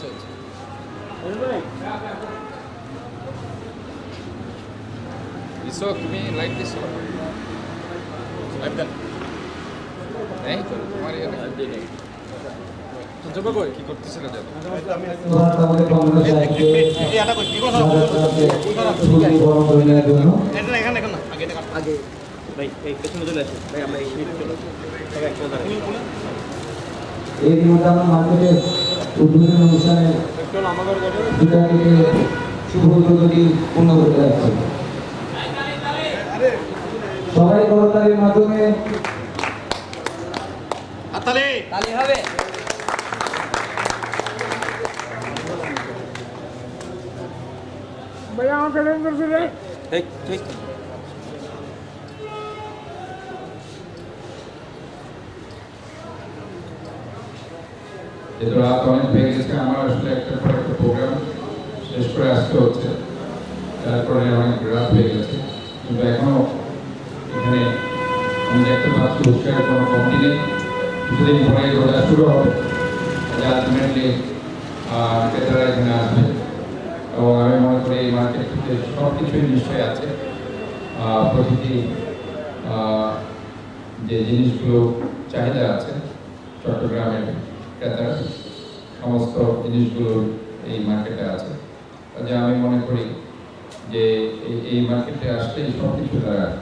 আচ্ছা আচ্ছা দিছো তুমি লাইভ দিছো লাইভ দেন এই তো তোমার ইয়ে নেই যোগ্য কই কি করতেছিল কংগ্রেস ছুটি বরণ করে নেওয়ার জন্য ভাই এই পেছনে চলে আসুন ভাই আমরা এই মিনিট চলে দাঁড়াই এই আমরা মার্কেটের উদ্বোধন অনুষ্ঠানে বিদ্যার্থীকে শুভ উদ্বোধনী পূর্ণ করতে যাচ্ছি সবাই করতালির মাধ্যমে তালি। হবে। এই ঠিক। যেহেতু রাত অনেক হয়ে গেছে আমার আসলে একটা পর একটা প্রোগ্রাম শেষ করে আসতে হচ্ছে। তারপরে অনেক রাত হয়ে গেছে। কিন্তু এখনও এখানে আমি দেখতে পাচ্ছি উৎসাহের কোনো কমতি নেই। কিছুদিন পরে রোজা শুরু হবে। আলটিমেটলি ক্রেতারা এখানে আসবে। এবং আমি মনে করি এই মার্কেটটিতে সব কিছুই নিশ্চয়ই আছে। প্রতিটি যে জিনিসগুলো চাহিদা আছে চট্টগ্রামের ক্রেতারা সমস্ত জিনিসগুলো এই মার্কেটে আছে। কাজে আমি মনে করি যে এই- মার্কেটে আসলে সব কিছু তারা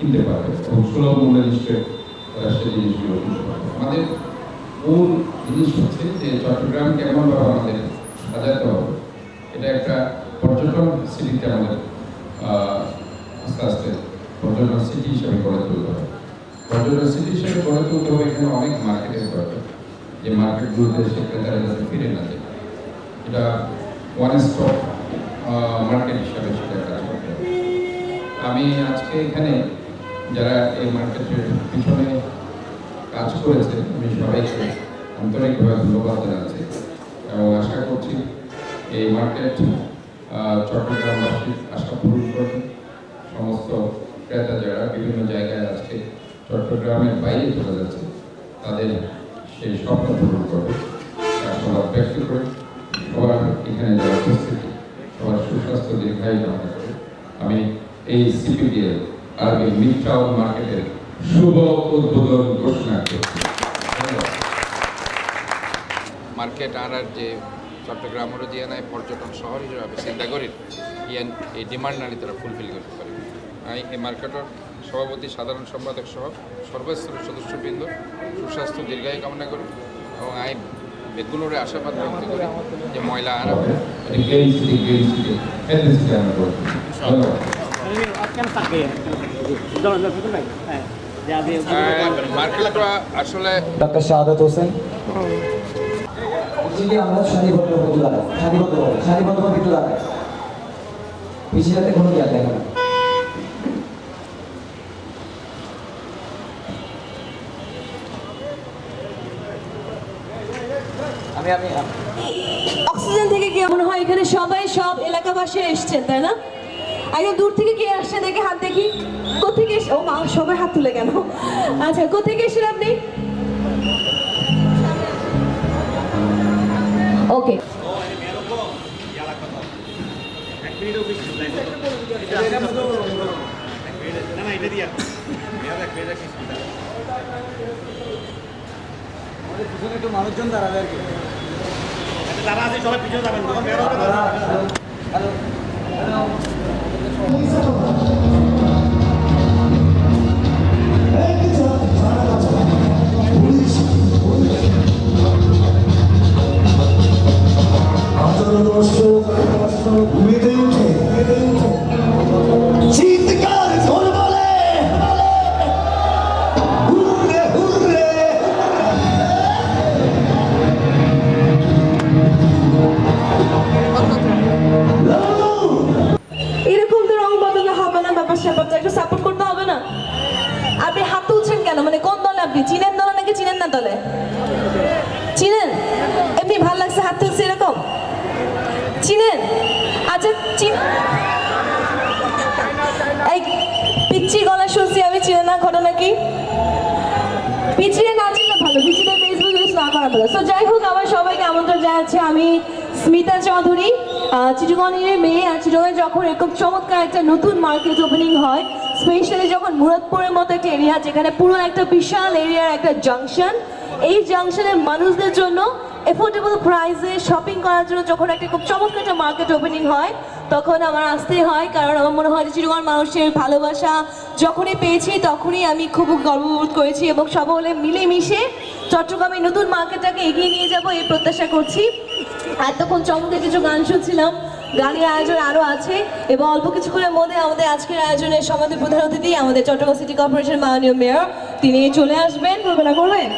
কিনতে পারবে এবং সুলভ মূল্যে নিশ্চয়ই তারা সেই জিনিসগুলো কিনতে পারবে। আমাদের মূল জিনিস হচ্ছে যে চট্টগ্রাম কেমনভাবে আমাদের সাজাতে হবে এটা একটা পর্যটন সিটিতে আমাদের আস্তে আস্তে পর্যটন সিটি হিসাবে গড়ে তুলতে হবে। পর্যটন সিটি হিসাবে গড়ে তুলতে হবে এখানে অনেক মার্কেটের দরকার। যে মার্কেটগুলোতে সে ক্রেতারা যাতে ফিরে না যায়। এটা ওয়ান স্টপ মার্কেট হিসাবে সেটা কাজ করতে আমি আজকে এখানে যারা এই মার্কেটের পিছনে কাজ করেছে আমি সবাইকে আন্তরিকভাবে ধন্যবাদ জানাচ্ছি। এবং আশা করছি এই মার্কেট আহ, চট্টগ্রামবাসীর আশা পূরণ করবে। সমস্ত ক্রেতা যারা বিভিন্ন জায়গায় আজকে চট্টগ্রামের বাইরে চলে যাচ্ছে তাদের সেই স্বপ্ন পূরণ করবে আশাবাদ ব্যক্ত করে সবার এখানে যারা উপস্থিতি, সবার সুস্বাস্থ্য কামনা করে। আমি এই সিপিডিএল আরবি মিড টাউন মার্কেটের শুভ উদ্বোধন ঘোষণা করছি। মার্কেট আর যে নাই পর্যটন শহর হিসেবে চিন্তা করি এই ডিমান্ড নানি তারা ফুলফিল করতে পারে। আমি এই মার্কেটের সভাপতি সাধারণ সম্পাদক সহ সর্বস্তরের সদস্যবৃন্দ সুস্বাস্থ্য দীর্ঘায়ু কামনা করি এবং আমি বেগুলোরে আশাবাদ ব্যক্ত করি যে ময়লা আর হ্যাঁ মার্কেটটা আসলে ডক্টর শাহাদাত হোসেন। আমরা সারিবদ্ধ সারিবদ্ধভাবে একটু দাঁড়াই পিছিয়ে কোনো জ্ঞান দেখে না আমি আমি অক্সিজেন থেকে কি মনে হয়? এখানে সবাই সব এলাকাবাসী এসছেন তাই না? একদম দূর থেকে কে আসছে? দেখে হাত দেখি। কোথেকে এসে ও মা সবাই হাত তুলে কেন আচ্ছা কোথেকে এসেছেন আপনি? ওকে। মানুষজন দাঁড়াবে আর কি। তারা আছে সবাই পিছনে যাবেন। এই পিচ্ছি গলা শুনছি আমি, চিনে না ঘটনা কি? পিছিয়ে না চিনলে ভালো পিছিয়ে ফেসবুক ইউজ না করা ভালো। তো যাই হোক, আমার সবাইকে আমন্ত্রণ জানাচ্ছি আমি স্মিতা চৌধুরী। চিটুগনের মেয়ে, আর চিটুগনে যখন এরকম চমৎকার একটা নতুন মার্কেট ওপেনিং হয় স্পেশালি যখন মুরাদপুরের মতো একটা এরিয়া যেখানে পুরো একটা বিশাল এরিয়ার একটা জাংশন এই জাংশনের মানুষদের জন্য এফোর্ডেবল প্রাইসে শপিং করার জন্য যখন একটা খুব চমৎকার একটা মার্কেট ওপেনিং হয় তখন আমার আসতে হয় কারণ আমার মনে হয় যে চিরগণ মানুষের ভালোবাসা যখনই পেয়েছি তখনই আমি খুব গর্ববোধ করেছি এবং সকলে মিলেমিশে চট্টগ্রামের নতুন মার্কেটটাকে এগিয়ে নিয়ে যাব এই প্রত্যাশা করছি। এতক্ষণ চমকে কিছু গান শুনছিলাম গানের আয়োজন আরও আছে এবং অল্প কিছুক্ষণের মধ্যে আমাদের আজকের আয়োজনের সমাধি প্রধান অতিথি আমাদের চট্টগ্রাম সিটি কর্পোরেশন মাননীয় মেয়র তিনি চলে আসবেন। ঘোষণা করবেন?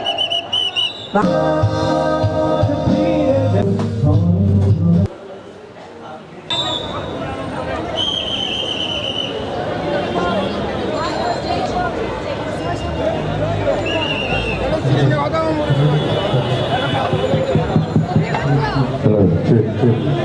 একটু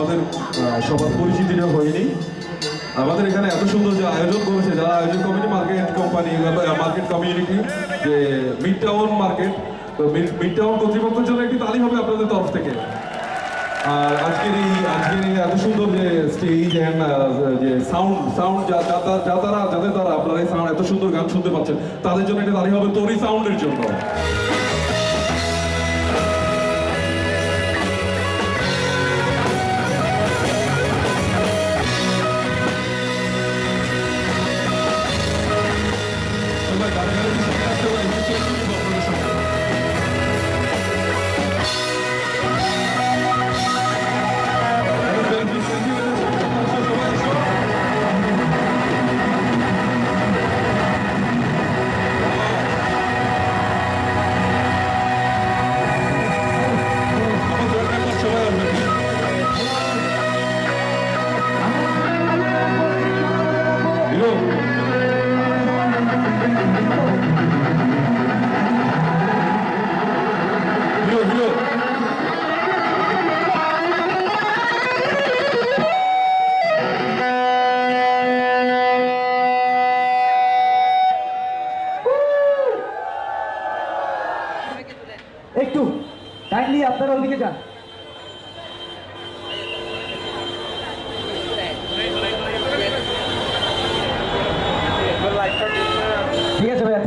আমাদের সবার পরিচিতিটা হয়নি। আমাদের এখানে এত সুন্দর যে আয়োজন করেছে, যারা আয়োজন committee market company market community যে মিড টাউন মার্কেট তো মিড টাউন কর্তৃপক্ষের জন্য একটি তালি হবে আপনাদের তরফ থেকে। আর আজকের এই আজকের এই এত সুন্দর যে স্টেজ অ্যান্ড যে সাউন্ড সাউন্ড যা যা তারা- তারা যাদের দ্বারা আপনারা এই সাউন্ড এত সুন্দর গান শুনতে পাচ্ছেন, তাদের জন্য একটা তালি হবে তরি সাউন্ডের জন্য।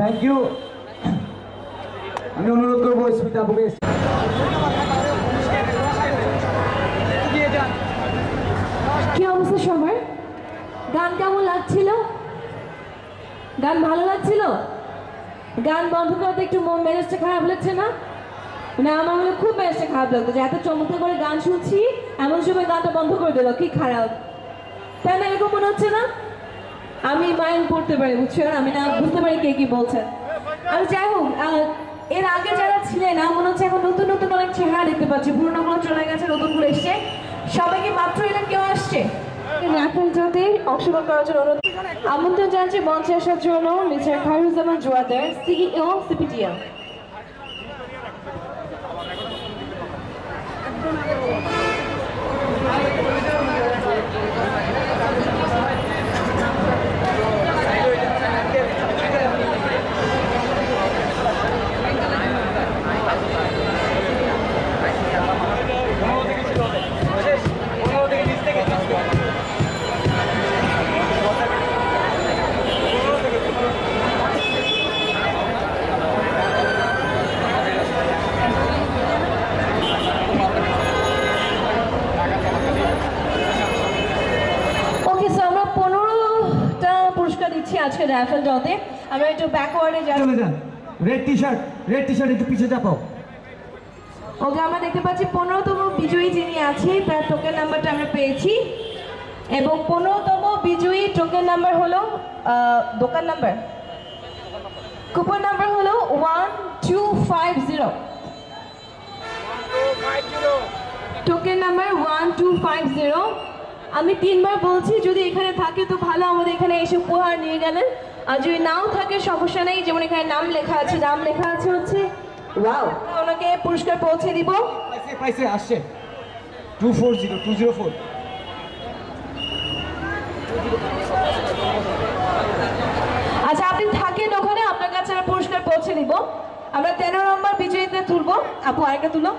থ্যাংক ইউ আমি অনুরোধ করব স্মিতা আপুকে কি অবস্থা সবার? গান কেমন লাগছিল? গান ভালো লাগছিল? গান বন্ধ করতে একটু মন মেজাজটা খারাপ লাগছে না? মানে আমার হলে খুব মেজাজটা খারাপ লাগতো যে এত চমৎকার করে গান শুনছি, এমন সময় গানটা বন্ধ করে দিল কি খারাপ। তাই না, এরকম মনে হচ্ছে না? আমি মাইন্ড পড়তে পারি বুঝছেন? আমি না বুঝতে পারি কে কি বলছেন আর যাই হোক এর আগে যারা ছিলেন না মনে হচ্ছে এখন নতুন নতুন অনেক চেহারা দেখতে পাচ্ছি। পুরোনোগুলো চলে গেছে নতুনগুলো এসছে। সবাইকে মাত্র এলাম কেউ আসছে? রাখাল জাতির অংশগ্রহণ করার জন্য অনুরোধ। আমন্ত্রণ জানাচ্ছি মঞ্চে আসার জন্য mister Khairuzzaman Joarder CEO CPTM. দিচ্ছি আজকে আমরা একটু ব্যাকওয়ার্ডে চলে যান। Red T shirt red T shirt একটু পিছিয়ে চাপাও। ওকে আমরা দেখতে পাচ্ছি পনেরোতম বিজয়ী যিনি আছে তার টোকেন নাম্বারটা আমরা পেয়েছি। এবং পনেরোতম বিজয়ী টোকেন নাম্বার হলো দোকান নাম্বার কুপন নাম্বার হলো one two five zero token number one two five zero আমি তিনবার বলছি যদি এখানে থাকে তো ভালো আমাদের এখানে এসে উপহার নিয়ে গেলেন। আর যদি নাও থাকে সমস্যা নেই। যেমন এখানে নাম লেখা আছে নাম লেখা আছে হচ্ছে ওয়াও। ওনাকে পুরস্কার পৌঁছে দিব। পাইছে পাইছে আসছে। Two four zero two zero four. আচ্ছা আপনি থাকেন ওখানে আপনার কাছে আমরা পুরস্কার পৌঁছে দিব। আমরা তেরো নম্বর বিজয়ীতে তুলবো। আপু আরেকটা তুলো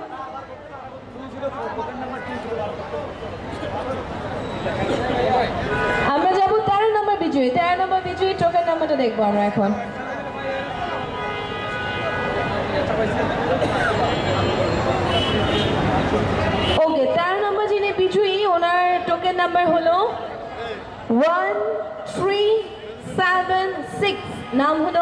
আমরা যাব তেরো নম্বর বিজয়ী তেরো নম্বর বিজয়ী টোকেন নাম্বারটা দেখব আমরা এখন ওকে তেরো নম্বর যিনি বিজয়ী, ওনার টোকেন নাম্বার হলো ওয়ান থ্রি সেভেন সিক্স নাম হলো